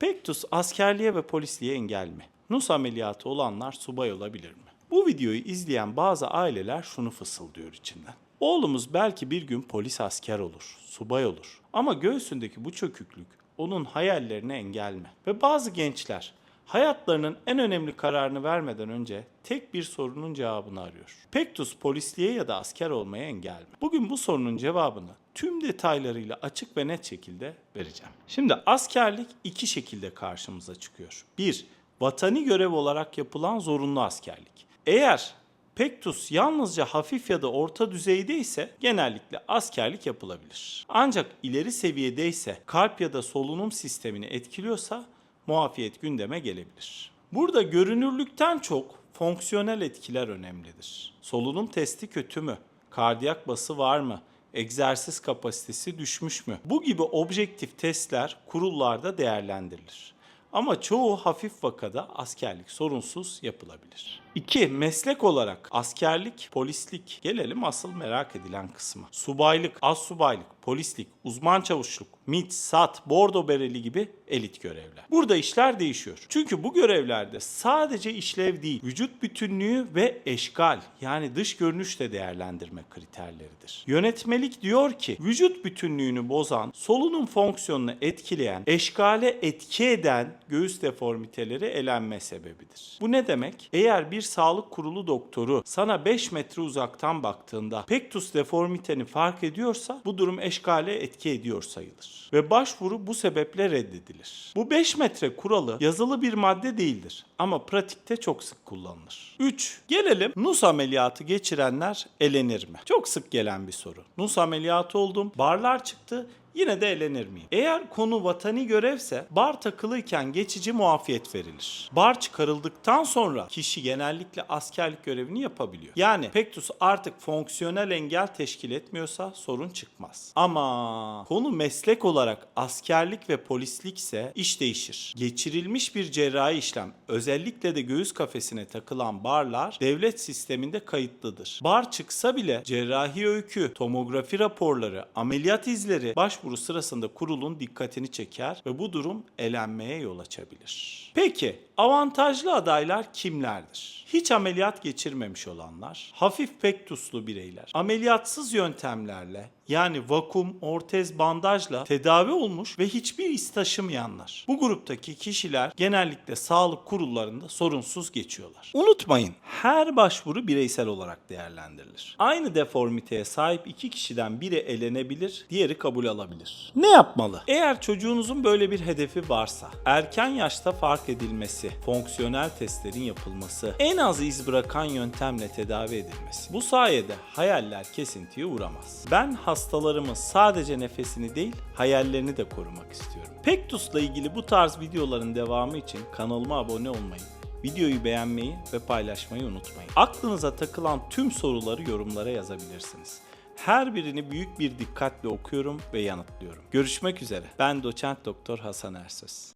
Pektus askerliğe ve polisliğe engel mi? Nus ameliyatı olanlar subay olabilir mi? Bu videoyu izleyen bazı aileler şunu fısıldıyor içinden. Oğlumuz belki bir gün polis asker olur, subay olur. Ama göğsündeki bu çöküklük onun hayallerine engel mi? Ve bazı gençler hayatlarının en önemli kararını vermeden önce tek bir sorunun cevabını arıyor. Pektus polisliğe ya da asker olmaya engel mi? Bugün bu sorunun cevabını tüm detaylarıyla açık ve net şekilde vereceğim. Şimdi askerlik iki şekilde karşımıza çıkıyor. Bir, vatani görev olarak yapılan zorunlu askerlik. Eğer Pektus yalnızca hafif ya da orta düzeyde ise genellikle askerlik yapılabilir. Ancak ileri seviyede ise kalp ya da solunum sistemini etkiliyorsa muafiyet gündeme gelebilir. Burada görünürlükten çok fonksiyonel etkiler önemlidir. Solunum testi kötü mü? Kardiyak bası var mı? Egzersiz kapasitesi düşmüş mü? Bu gibi objektif testler kurullarda değerlendirilir. Ama çoğu hafif vakada askerlik sorunsuz yapılabilir. 2. Meslek olarak askerlik, polislik. Gelelim asıl merak edilen kısma. Subaylık, az subaylık, polislik, uzman çavuşluk, MİT, SAT, bordo bereli gibi elit görevler. Burada işler değişiyor. Çünkü bu görevlerde sadece işlev değil, vücut bütünlüğü ve eşgal yani dış görünüş de değerlendirme kriterleridir. Yönetmelik diyor ki vücut bütünlüğünü bozan, solunum fonksiyonunu etkileyen, eşgale etki eden göğüs deformiteleri elenme sebebidir. Bu ne demek? Eğer bir sağlık kurulu doktoru sana 5 metre uzaktan baktığında pektus deformiteni fark ediyorsa bu durum eşgale etki ediyor sayılır. Ve başvuru bu sebeple reddedilir. Bu 5 metre kuralı yazılı bir madde değildir ama pratikte çok sık kullanılır. 3. Gelelim NUS ameliyatı geçirenler elenir mi? Çok sık gelen bir soru. NUS ameliyatı oldum, barlar çıktı, Yine de elenir miyim? Eğer konu vatani görevse bar takılıyken geçici muafiyet verilir. Bar çıkarıldıktan sonra kişi genellikle askerlik görevini yapabiliyor. Yani Pektus artık fonksiyonel engel teşkil etmiyorsa sorun çıkmaz. Ama konu meslek olarak askerlik ve polislikse iş değişir. Geçirilmiş bir cerrahi işlem özellikle de göğüs kafesine takılan barlar devlet sisteminde kayıtlıdır. Bar çıksa bile cerrahi öykü, tomografi raporları, ameliyat izleri başvuru sırasında kurulun dikkatini çeker ve bu durum elenmeye yol açabilir. Peki avantajlı adaylar kimlerdir? Hiç ameliyat geçirmemiş olanlar, hafif pektuslu bireyler, ameliyatsız yöntemlerle yani vakum, ortez, bandajla tedavi olmuş ve hiçbir iz taşımayanlar. Bu gruptaki kişiler genellikle sağlık kurullarında sorunsuz geçiyorlar. Unutmayın, her başvuru bireysel olarak değerlendirilir. Aynı deformiteye sahip iki kişiden biri elenebilir, diğeri kabul alabilir. Ne yapmalı? Eğer çocuğunuzun böyle bir hedefi varsa, erken yaşta fark edilmesi, fonksiyonel testlerin yapılması, en az iz bırakan yöntemle tedavi edilmesi. Bu sayede hayaller kesintiye uğramaz. Ben hastalarımın sadece nefesini değil, hayallerini de korumak istiyorum. Pektus'la ilgili bu tarz videoların devamı için kanalıma abone olmayı, videoyu beğenmeyi ve paylaşmayı unutmayın. Aklınıza takılan tüm soruları yorumlara yazabilirsiniz. Her birini büyük bir dikkatle okuyorum ve yanıtlıyorum. Görüşmek üzere. Ben doçent doktor Hasan Ersöz.